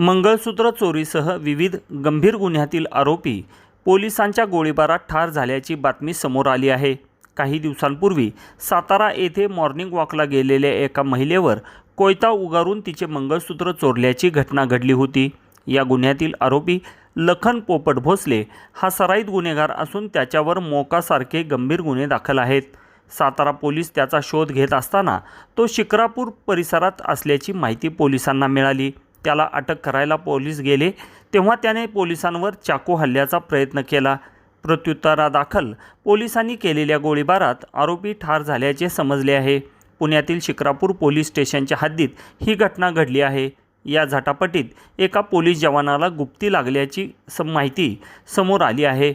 मंगळसूत्र चोरीसह विविध गंभीर गुन्ह्यातील आरोपी पोलिसांच्या गोळीबारात ठार झाल्याची बातमी समोर आली आहे. काही दिवसांपूर्वी सातारा येथे मॉर्निंग वॉकला गेलेल्या एका महिलेवर कोयता उगारून तिचे मंगळसूत्र चोरल्याची घटना घडली होती. या गुन्ह्यातील आरोपी लखन पोपट भोसले हा सराईत गुन्हेगार असून त्याच्यावर मोकासारखे गंभीर गुन्हे दाखल आहेत. सातारा पोलीस त्याचा शोध घेत असताना तो शिक्रापूर परिसरात असल्याची माहिती पोलिसांना मिळाली. त्याला अटक करायला पोलीस गेले. तेव्हा त्याने पोलिसांवर चाकू हल्ल्याचा प्रयत्न केला. प्रत्युत्तरादाखल पोलिसांनी केलेल्या गोळीबारात आरोपी ठार झाल्याचे समजले आहे. पुण्यातील शिक्रापूर पोलीस स्टेशनच्या हद्दीत ही घटना घडली आहे. या झटापटीत एका पोलीस जवानाला गुप्ती लागल्याची सम माहिती समोर आली आहे.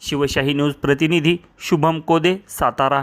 शिवशाही न्यूज प्रतिनिधी शुभम कोदे सातारा.